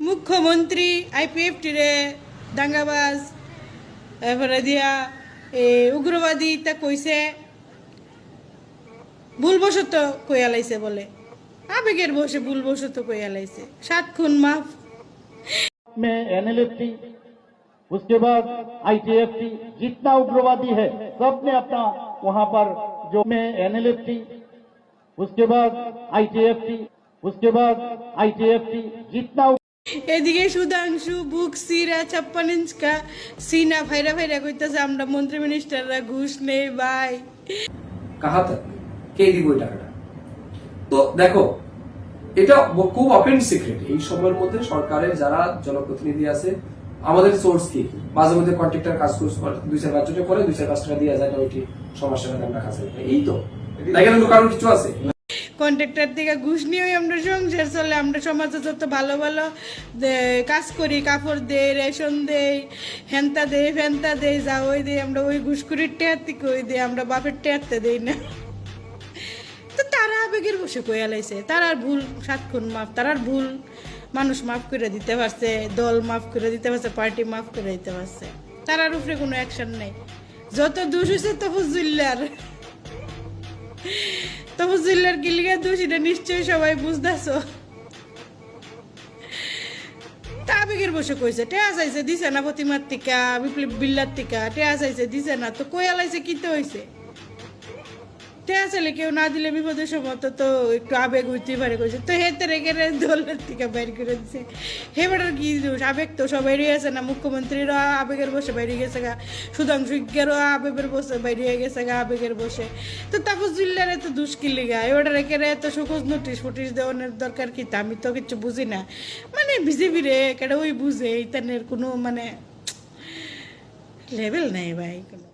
মুখ্যমন্ত্রী আইপিএফটি রে দাঙ্গাবাজ এরপরে দিয়া এ উগ্রবাদী তা কইছে ভুলবশত কইয়া লাইছে বলে আবেগের বসে ভুলবশত কইয়া লাইছে সাত খুন মাফ में एनएलएफटी उसके बाद आईटीएफटी जितना उग्रवादी है सब ने अपना वहां पर जो में एनएलएफटी उसके बाद आईटीएफटी उसके बाद आईटीएफटी जितना এদিকে সুধাংশু, বুক, সিরা ছাপ্পান ইঞ্চকা সিনা ফাইরা ফাইরা কইতেছে, আমরা মন্ত্রী মিনিস্টাররা ঘুষ নেই ভাই কাহা কে দিব এই টাকাটা? তো দেখো, এটা খুব ওপেন সিক্রেট এই সময়ের মধ্যে সরকারের যারা জনপ্রতিনিধি আছে, আমাদের সোর্স কি? মাঝে মধ্যে কন্ট্রাক্টর কাজ করছে দুই চার পাঁচ করে দুই চার পাঁচ টাকা দিয়ে যায় না, ওইটি সমস্যাটা আমরা কাছে এই তো। তাই কিছু আছে? কন্ট্রাক্টর থেকে ঘুষ নিয়েই আমরা সংসার চলে, আমরা সমাজে যত ভালো ভালো কাজ করি, কাপড় দেই, রেশন দেই, হেনতা দেই, ফেনতা দেই, যা ওই দেই, আমরা ওই ঘুষকুরির টেয়ার থেকে ওই আমরা বাপের টেয়ারতে দেই না। তো তারা আবেগের বসে কইয়া লাইছে তারার ভুল, সাতক্ষণ মাফ তারার ভুল। মানুষ মাফ করে দিতে পারছে, দল মাফ করে দিতে পারছে, পার্টি মাফ করে দিতে পারছে। তারার উপরে কোনো অ্যাকশন নেই। যত দোষ হয়েছে তফজুল্লার কি লিখে দোষ, এটা নিশ্চয়ই সবাই বুঝতেছ। তা বসে কইছে, টেয়া চাইছে দিছে না প্রতিমার টিকা, বিপ্লব বিল্লার টিকা, টেয়া চাইছে দিছে না। তো কইয়া লাইছে কি তো হইছে? চাইলে কেউ না দিলে বিপদের সময় তো একটু আবেগ হইতে পারে কইছে। তো হেতে রেখে দলের টিকা বাইর করে দিছে। হে বেটার কি দোষ? আবেগ তো সবাই আছে না? মুখ্যমন্ত্রীরা আবেগের বসে বাইরে গেছে গা। সুধাংশু ইজ্ঞারও আবেগের বসে বাইরে গেছে গা আবেগের বসে। তো তারপর জিল্লার এত দুষ্কিলি গা এবার রেখে এত সুখোজ নোটিশ ফুটিশ দেওয়ানোর দরকার কি? তা আমি তো কিছু বুঝি না। মানে বিজেপি রে কেডা ওই বুঝে? এইতানের কোনো মানে লেভেল নাই ভাই কোনো।